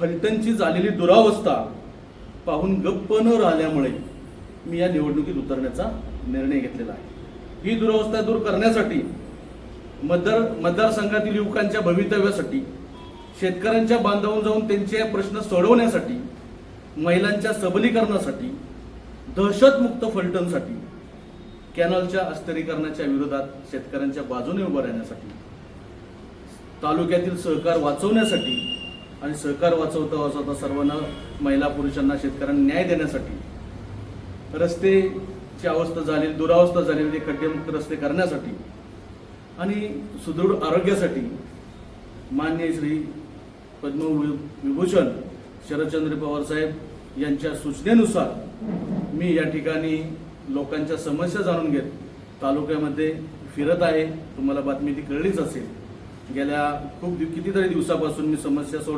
फलटणची झालेली दुरावस्था पाहून गप्प न राहिल्यामुळे मी या निवडणुकीत उतरण्याचा निर्णय घेतलेला आहे. ही दुरावस्था दूर करण्यासाठी मतदार मतदारसंघातील युवकांच्या भवितव्यासाठी शेतकऱ्यांच्या बांधावून जाऊन त्यांचे प्रश्न सोडवण्यासाठी महिलांच्या सबलीकरणासाठी दहशतमुक्त फलटणसाठी कॅनलच्या अस्थिरीकरणाच्या विरोधात शेतकऱ्यांच्या बाजूने उभं राहण्यासाठी तालुक्यातील सहकार वाचवण्यासाठी आणि सहकार वाचवता वाचवता सर्वांना महिला पुरुषांना शेतकऱ्यांना न्याय देण्यासाठी. रस्तेची अवस्था झालेली दुरावस्था झालेली ते म्हणजे खड्डेमुक्त रस्ते करण्यासाठी आणि सुदृढ आरोग्यासाठी मान्य श्री पद्मविभूषण शरदचंद्र पवार साहेब यांच्या सूचनेनुसार मी या ठिकाणी लोकांच्या समस्या जाणून घेत तालुक्यामध्ये फिरत आहे. तुम्हाला बातमी ती कळलीच असेल. गेल्या खूप दिव- कितीतरी दिवसापासून मी समस्या सोडवली